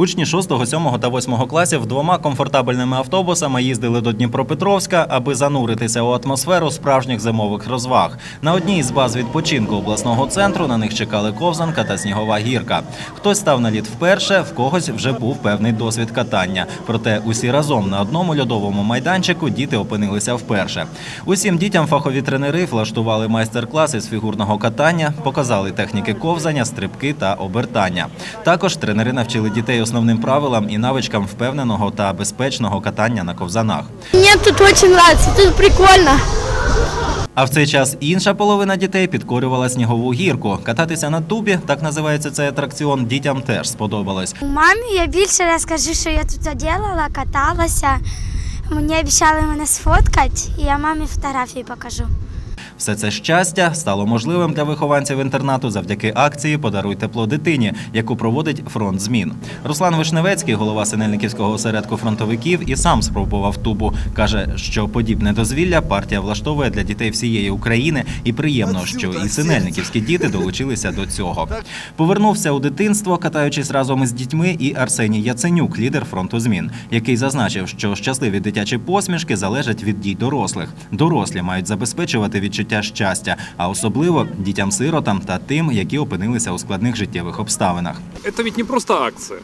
Учні 6, 7 та 8 класів двома комфортабельними автобусами їздили до Дніпропетровська, аби зануритися у атмосферу справжніх зимових розваг. На одній з баз відпочинку обласного центру на них чекали ковзанка та снігова гірка. Хтось став на лід вперше, в когось вже був певний досвід катання. Проте усі разом на одному льодовому майданчику діти опинилися вперше. Усім дітям фахові тренери влаштували майстер-класи з фігурного катання, показали техніки ковзання, стрибки та обертання. Також тренери навчили дітей основним правилам і навичкам впевненого та безпечного катання на ковзанах. Мне тут очень нравится, тут прикольно. А в цей час інша половина дітей підкорювала снігову гірку. Кататися на тубі, так називається цей атракціон, дітям теж сподобалось. Мамі я більше розкажу, що я тут робила, каталася. Мені обіцяли мене сфоткати, і я мамі фотографії покажу. Все це щастя стало можливим для вихованців інтернату завдяки акції Подаруй тепло дитині, яку проводить фронт змін. Руслан Вишневецький, голова Синельниківського осередку фронтовиків, і сам спробував тубу. каже, що подібне дозвілля партія влаштовує для дітей всієї України, і приємно, що і синельниківські діти долучилися до цього. Повернувся у дитинство, катаючись разом із дітьми, і Арсеній Яценюк, лідер фронту змін, який зазначив, що щасливі дитячі посмішки залежать від дій дорослих. Дорослі мають забезпечувати відчуття щастя, а особливо дітям-сиротам та тим, які опинилися у складних життєвих обставинах. это ведь не просто акция.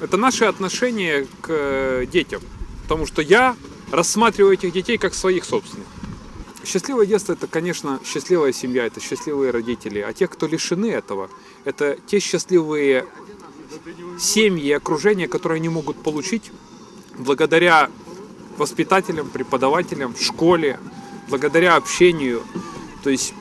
Это наше отношение к э, детям. Потому что я рассматриваю этих детей как своих собственных. Счастливое детство это, конечно, счастливая семья, это счастливые родители. А те, кто лишены этого, это те счастливые семьи и окружения, которые они могут получить благодаря воспитателям, преподавателям в школе, благодаря общению. То есть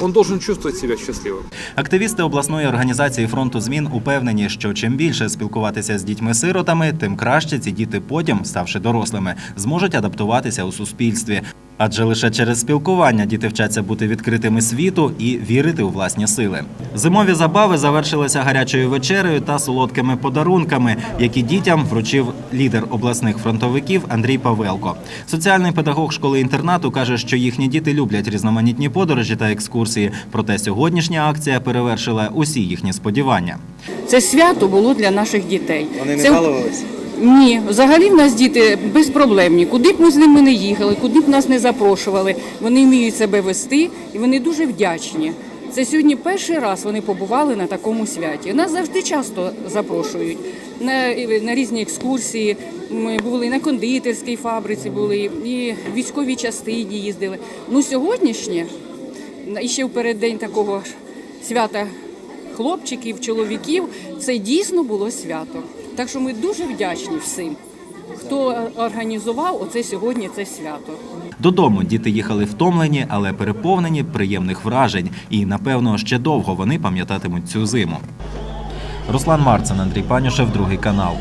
он должен чувствовать себе щасливим. Активісти обласної організації фронту змін упевнені, що чим більше спілкуватися з дітьми-сиротами, тим краще ці діти потім, ставши дорослими, зможуть адаптуватися у суспільстві. Адже лише через спілкування діти вчаться бути відкритими світу і вірити у власні сили. Зимові забави завершилися гарячою вечерею та солодкими подарунками, які дітям вручив лідер обласних фронтовиків Андрій Павелко. Соціальний педагог школи інтернату каже, що їхні діти люблять різноманітні подорожі та екскурсії. Проте сьогоднішня акція перевершила усі їхні сподівання. Це свято було для наших дітей. Вони не Це- балувалися? Ні, взагалі в нас діти безпроблемні. Куди б ми з ними не їхали, куди б нас не запрошували. Вони вміють себе вести і вони дуже вдячні. Це сьогодні перший раз вони побували на такому святі. Нас завжди часто запрошують на, на різні екскурсії. Ми були на кондитерській фабриці, були і військовій частині їздили. Ну сьогоднішнє і ще в переддень такого свята хлопчиків, чоловіків, це дійсно було свято. Так що ми дуже вдячні всім, хто організував оце сьогодні це свято. Додому діти їхали втомлені, але переповнені приємних вражень, і напевно ще довго вони пам'ятатимуть цю зиму. Руслан Марцин, Андрій Панюшев, другий канал.